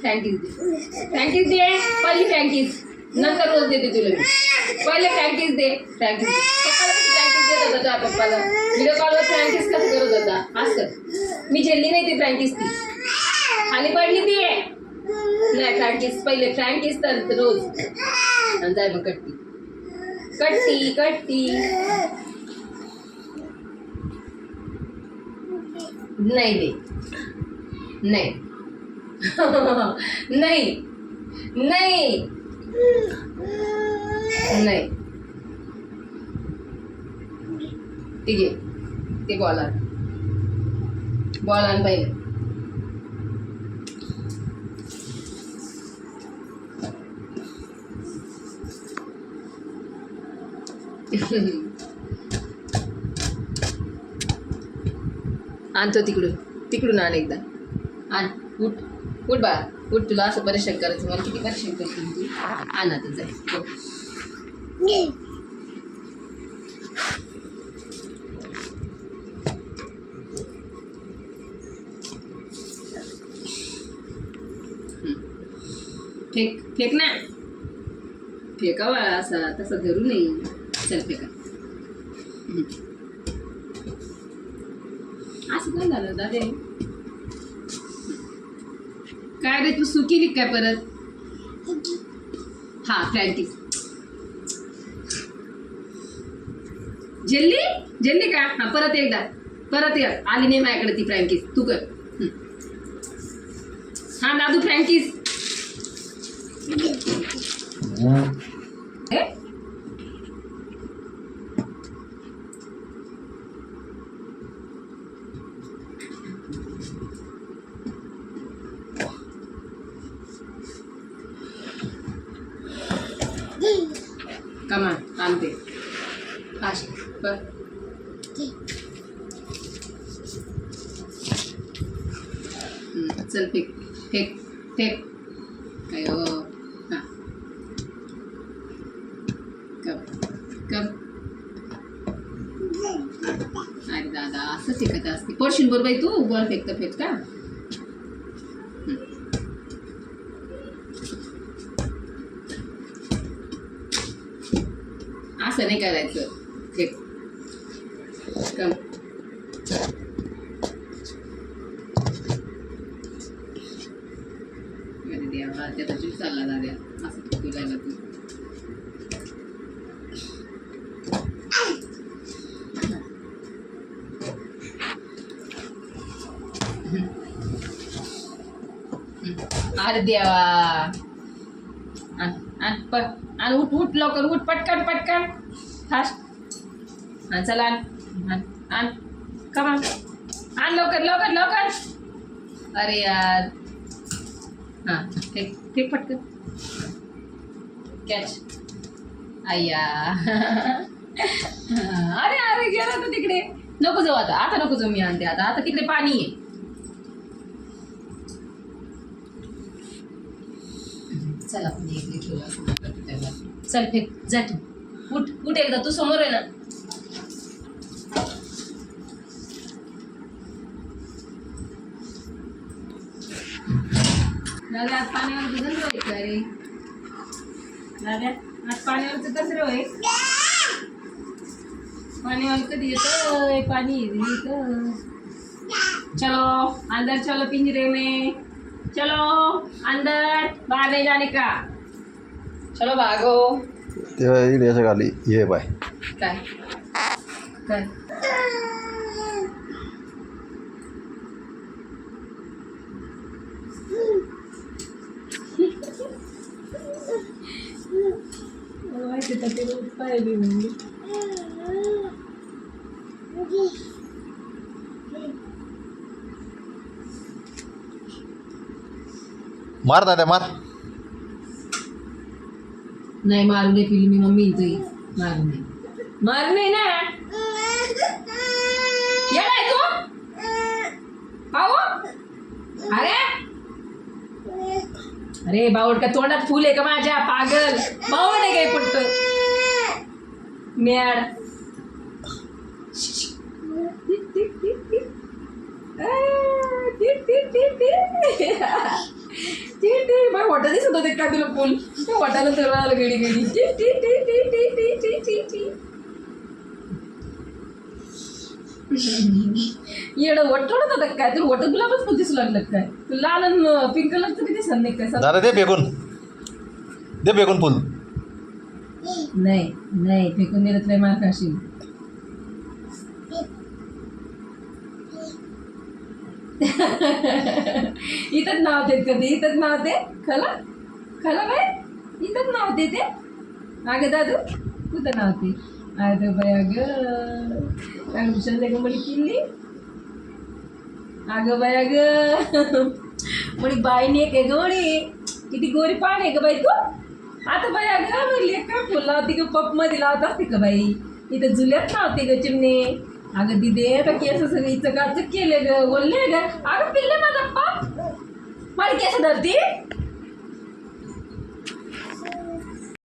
Frankies दे frankies दे पहिली frankies नंतर रोज देते तुला मी पहिले फ्रँकीज दे फ्रँकीज दे पप्पाला कशी फ्रँकीज देत होता पप्पाला व्हिडिओ कॉलवर फ्रँकीज कसं करत होता असं मी झेलली नाही ती फ्रँकीज ती खाली पडली ती नाही फ्रँकीज पहिले फ्रँकीज तर रोज आणि जाय मग कट्टी कट्टी कट्टी नाही दे नाही नाही. नाही. नाही. ते घे ते बॉल आण. बॉल आण पाहिजे आणतो तिकडून. तिकडून आण एकदा. आण. उठ. उठ बा उठ तुला असं परेशान करायचं मला किती परेशान करते तू? आणा आता जाय. फेक फेक ना. फेकावा असा तसा धरू नये. चल फेका. असं काय झालं दादे? काय रे तू सुकीली काय परत? हा प्रॅक्टिस जेल्ली? जेल्ली का? हा परत एकदा. परत ये. आली नाही माझ्याकडे ती फ्रँकीस. तू कर. हं. हा दादू फ्रँकीस. Come on, आणते. फास्ट बर हं, चल फेक फेक फेक. अयो हो? हां? कम कम. अरे दादा असं फेकत असते. पडशील बरोबर तू बॉल फेकता फेकता. का असं नाही करायचं फेक कम अरे देवा त्याचा जीव चालला दाद्या असं फेकू लागला तू अरे देवा आणि प उठ उठ लवकर उठ पटकन पटकन. फास्ट आण चला आण आण आण. कमा आण लवकर लवकर लवकर. अरे यार. हां ठीक ठीक पटकन. कॅच अय्या अरे अरे गेला तर तिकडे. नको जाऊ आता. आता नको जाऊ मी आणते आता. आता तिकडे पाणी आहे. चल आपण इकडे ठेवूया असं म्हणतात त्याला. चल फेक जा तू. उठ उठ एकदा तू समोर आहे ना. दादा आज पाण्यावरचं का रे दादा आज पाण्यावरचं गंध होय पाण्यावर कधी येतं पाणी येतं. चलो अंदर चलो पिंजरे में. चलो अंदर बाहर नहीं जाने का। चलो भागो। तेव्हा येईल याच्या खाली ये बाय काय काय मला माहिती होतं ते रोज पाहिजे म्हणजे मार दादा मार. नाही मारू दे पिली मी मम्मी इथे मारू नये मारू नये ना येणार तू? पाहू? अरे? अरे बावड का तोंडात फुल आहे का माझ्या? पागल. बावड आहे काय पडत मॅड आ, टी, टी, टी, टी. टी, वाटा दिसत होते काय तुला फुल वाटानं तुला आलं गेडी गेडी. टी टी टी टी टी टी टी टी टी. येडं वटवडत होतं काय? तुला वट गुलाबच पण दिसू लागलं काय? तुला लाल पिंक कलरचं बी दिसत नाही काय दादा दे फेकून. दे फेकून फुल. नाही नाही फेकून दिलं तुला मार खाशील इथंच नाव देत कधी इथंच नाव दे. खला खला बाय इथंच नाव दे ते अगं दादू कुठं नाव ते अगं. बाय अगं विचारले ग म्हणे किल्ली? अगं बाय अगं. म्हणे बाईने एक आहे ग म्हणे किती गोरी पान आहे ग बाई तू. आता बाई अगं म्हणली का फुल लावती ग पपमध्ये लावत असते का बाई. इथं जुल्यात लावते ग चिमणे. अगं दिदे आता केस सगळं इथं काच केले ग. बोलले ग. अगं पिल्ले माझा पप. माझी केस धरती?